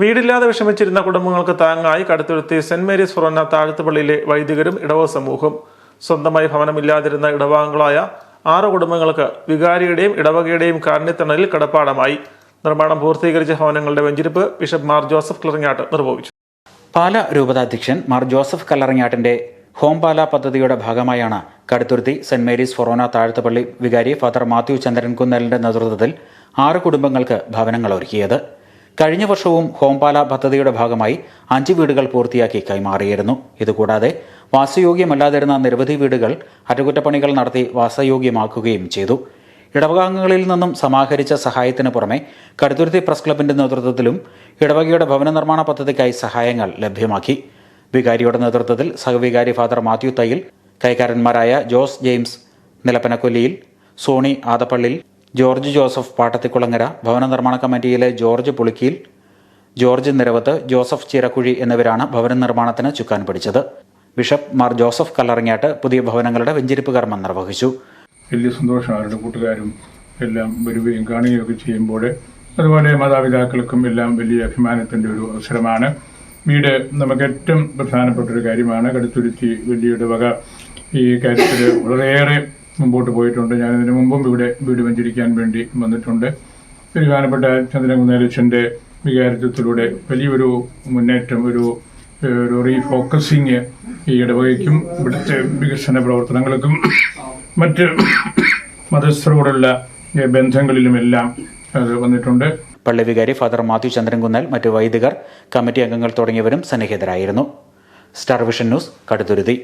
വീടില്ലാതെ വിഷമിച്ചിരുന്ന കുടുംബങ്ങൾക്ക് താങ്ങായി കടുത്തുരുത്തി സെന്റ് മേരീസ് ഫൊറോന താഴത്തുപള്ളിയിലെ വൈദികരും ഇടവ സമൂഹം. സ്വന്തമായി ഭവനമില്ലാതിരുന്ന ഇടവാംഗങ്ങളായ ആറ് കുടുംബങ്ങൾക്ക് വികാരിയുടെയും ഇടവകയുടെയും കാരുണ്യത്തണലിൽ കടപ്പാടമായി. നിർമ്മാണം പൂർത്തീകരിച്ച ഭവനങ്ങളുടെ വെഞ്ചിരിപ്പ് ബിഷപ്പ് മാർ ജോസഫ് കിളറിങ്ങാട്ട് നിർവഹിച്ചു. പാല രൂപതാധ്യക്ഷൻ മാർ ജോസഫ് കല്ലറങ്ങാട്ടിന്റെ ഹോം പാല പദ്ധതിയുടെ ഭാഗമായാണ് കടുത്തുരുത്തി സെന്റ് മേരീസ് ഫൊറോന താഴ്ത്തപ്പള്ളി വികാരി ഫാദർ മാത്യു ചന്ദ്രൻ കുന്നലിന്റെ നേതൃത്വത്തിൽ ആറ് കുടുംബങ്ങൾക്ക് ഭവനങ്ങൾ ഒരുക്കിയത്. കഴിഞ്ഞ വർഷവും ഹോംപാല പദ്ധതിയുടെ ഭാഗമായി അഞ്ച് വീടുകൾ പൂർത്തിയാക്കി കൈമാറിയിരുന്നു. ഇതുകൂടാതെ വാസയോഗ്യമല്ലാതിരുന്ന നിരവധി വീടുകൾ അറ്റകുറ്റപ്പണികൾ നടത്തി വാസയോഗ്യമാക്കുകയും ചെയ്തു. ഇടവകാംഗങ്ങളിൽ നിന്നും സമാഹരിച്ച സഹായത്തിന് പുറമെ കടുത്തുരുത്തി പ്രസ് ക്ലബിന്റെ നേതൃത്വത്തിലും ഇടവകയുടെ ഭവന നിർമ്മാണ പദ്ധതിക്കായി സഹായങ്ങൾ ലഭ്യമാക്കി. വികാരിയുടെ നേതൃത്വത്തിൽ സഹവികാരി father Mathew Thayyil കൈക്കാരന്മാരായ Jose James Nilappanakolliyil Sony Adappallil George Joseph Pattathikulangara ഭവന നിർമ്മാണ കമ്മിറ്റിയിലെ George Pulikkeel George Niravathu Joseph Chirakkuzhi എന്നിവരാണ് ഭവന നിർമ്മാണത്തിന് ചുക്കാൻ പിടിച്ചത്. ബിഷപ്പ് മാർ ജോസഫ് കല്ലറങ്ങാട്ട് പുതിയ ഭവനങ്ങളുടെ വെഞ്ചിരിപ്പ് കർമ്മം നിർവഹിച്ചു. വലിയ സന്തോഷം അവരുടെ കൂട്ടുകാരും എല്ലാം വരികയും കാണുകയൊക്കെ ചെയ്യുമ്പോൾ അതുപോലെ മാതാപിതാക്കൾക്കും എല്ലാം വലിയ അഭിമാനത്തിന്റെ ഒരു അവസരമാണ്. വീട് നമുക്ക് ഏറ്റവും പ്രധാനപ്പെട്ട ഒരു കാര്യമാണ്. കടുത്തുരുത്തി വലിയ ഇടവക ഈ കാര്യത്തിൽ വളരെയേറെ മുമ്പോട്ട് പോയിട്ടുണ്ട്. ഞാൻ ഇതിനു മുമ്പും ഇവിടെ വീട് വെഞ്ചരിക്കാൻ വേണ്ടി വന്നിട്ടുണ്ട്. ബഹുമാനപ്പെട്ട ചന്ദ്രകുന്നേലച്ചന്റെ വികാരത്വത്തിലൂടെ വലിയൊരു മുന്നേറ്റം ഒരു ഒരു റീഫോക്കസിങ് ഈ ഇടവകയ്ക്കും ഇവിടുത്തെ വികസന പ്രവർത്തനങ്ങൾക്കും മറ്റ് മതസ്ഥരോടുള്ള ബന്ധങ്ങളിലുമെല്ലാം അത് വന്നിട്ടുണ്ട്. പള്ളിവികാരി ഫാദർ മാത്യു ചന്ദ്രൻകുന്നൽ മറ്റ് വൈദികർ കമ്മിറ്റി അംഗങ്ങൾ തുടങ്ങിയവരും സന്നിഹിതരായിരുന്നു. Star Vision News Kaduthuruthy.